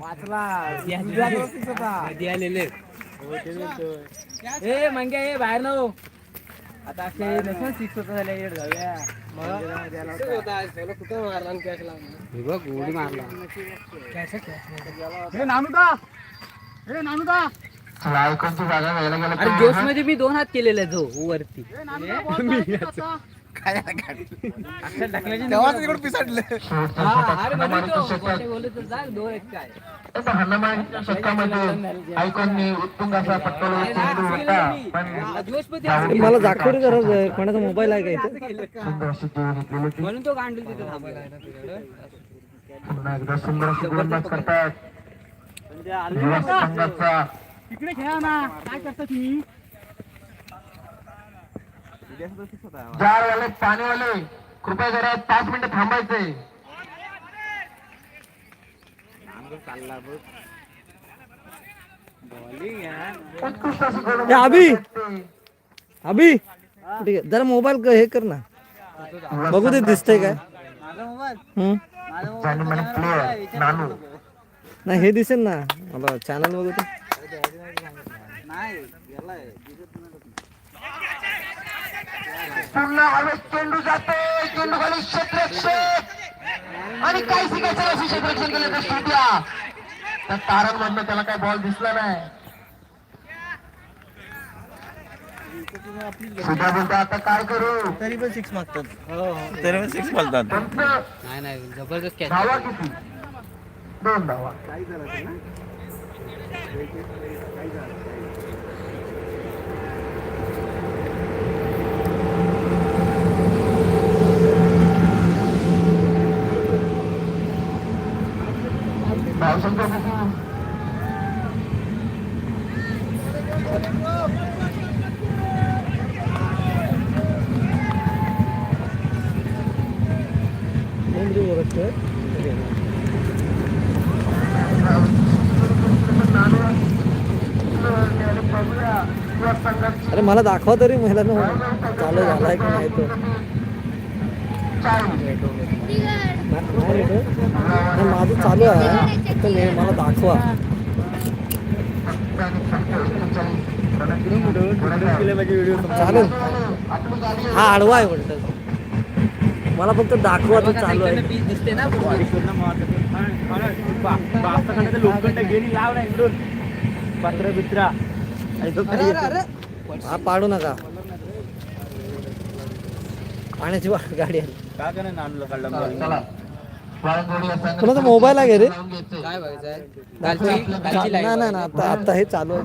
वाचला कधी आलेले ए मंग्या बाहेर न हो. आता अक्षय नसेल सिक्स होता झाल्या येड जाऊया हे हे नानुदा हे नानुदा अरे जोशमध्ये मी दोन हात केलेले जो वरती. हे नानुदा बॉल पाहिजे कसा? अक्षर टाकल्याची तेव्हाच तिकडे पिसाडले. हा, अरे बघितलं गोटे बोलले तर जा दोन एक काय? हनुमानच्या शतकामध्ये आयकॉनने उत्तुंग असा पटकवला अरे नाही, चेंडू असं होता केलं मी. पण हा, जोशमध्ये असं केलं. मला दाखवली गरज आहे. कोणाचा मोबाईल आहे का इथे? म्हणून तो गांडूल तिथे. पुन्हा एकदा सुंदर अशी गोलंदाज करतात. युवा संघाचा. तिकडे खेळा ना. काय करता तुम्ही? जार वाले पाणीवाले कृपया जरा पाच मिनिटं थांबायचंय उत्कृष्ट अभि! अभि! ठीक आहे जरा मोबाईल हे कर ना. बघू दे दिसतंय काय. हम्म. ज्याने म्हणे प्लेअर नानू. नाही हे दिसेल ना. मला चॅनल बघू दे. पुन्हा हवेत चेंडू जातो चेंडू खाली क्षेत्ररक्षक. आणि काय शिकायचं अशी क्षेत्ररक्षण केलं तर सुद्धा तर तारण मधनं त्याला काय बॉल दिसला नाही. सुद्धा बोलतो आता काय करू? तरी पण सिक्स मागतात. तरी पण सिक्स मागतात. नाही नाही जबरदस्त कॅच धावा किती? दोन धावा. धावसंख्या किती अरे मला दाखवा तरी मला ना चालू झालाय की नाही तो नाही रे. नाही, माझं चालू आहे. फक्त मी मला दाखवा. चालेल. हा आडवा आहे म्हणतात मला फक्त दाखवा तो चालू आहे. दिसते ना लोखंड गेली लाव ना इकडून. पत्र बित्रा. हा पाडू नका. पाण्याची गाडी आली. का नाही नानूला काढला चला वाळंगोडी या संघाचं कोणाचा मोबाईल आहे रे. काय बघायचं नाही, आता आता हे चालू आहे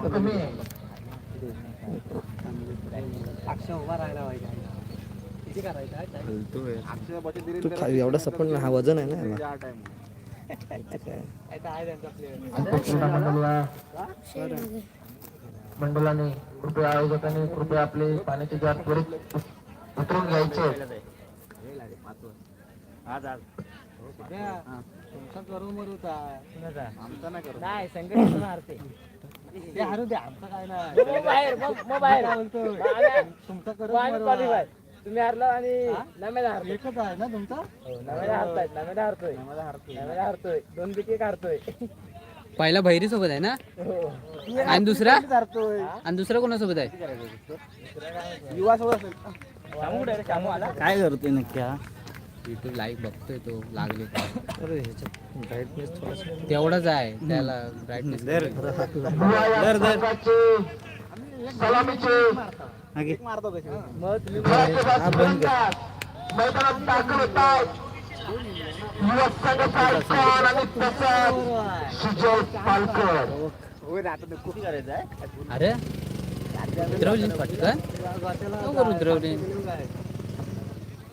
एवढा सपन हा वजन आहे ना मंडळाने कृपया आयोजकांनी कृपया आपले पाण्याचे जार त्वरित उतरून घ्यायचे. तुमचा करू मरू आमचा नाही करू नाही संघर्ष हारते ते हारू द्या आमचं काय नाही बाहेर मग बाहेर तुमचा करू तुम्ही हारला आणि नव्याला हारतो एकच आहे ना तुमचा नव्याला हारताय नव्याला हारतोय नव्याला हारतोय दोन पैकी एक हारतोय पहिला भैरी सोबत आहे ना? आणि दुसरा? आणि दुसरा कोणासोबत आहे? युवा सोबत काय करतोय नक्की हा? युट्यूब लाईव्ह बघतोय तो लागले का. अरे ह्याच्यात brightness थोडासा- तेवढाच आहे त्याला ब्राईटनेस दुवा या संघाचे सलामीचे. खेळाचे बाजूबंदाज मैदानात दाखल होत आहेत युवक संघाचा आयकॉन आणि तसंच सुजय पालकर. अरे उतरवली पटकन? उतरवली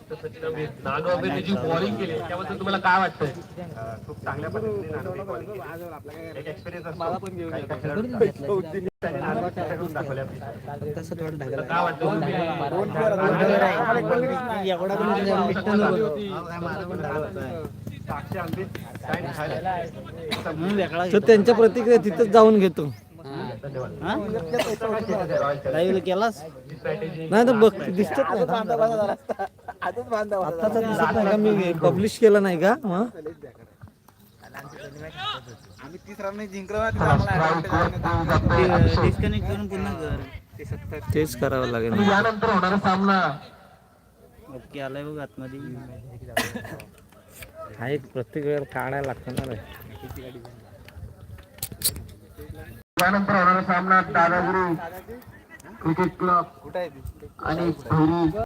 जी बॉलिंग केली त्याबद्दल तुम्हाला काय वाटतंय काय वाटतं त्यांच्या प्रतिक्रिया तिथंच जाऊन घेतो. लाईव्ह केलास? नाही तर बघ दिसत नाही मी पब्लिश केलं नाही का? मग आम्ही जिंकलो. डिस्कनेक्ट करून पुन्हा कर. तेच करावं लागेल यानंतर होणारा सामना. ओके आलाय बघ आतमध्ये. हा एक प्रत्येक वेळेला काढायला लागतं ना रे. यानंतर होणारा सामना दादागिरी क्रिकेट क्लब कुठे आहे ती आणि भैरी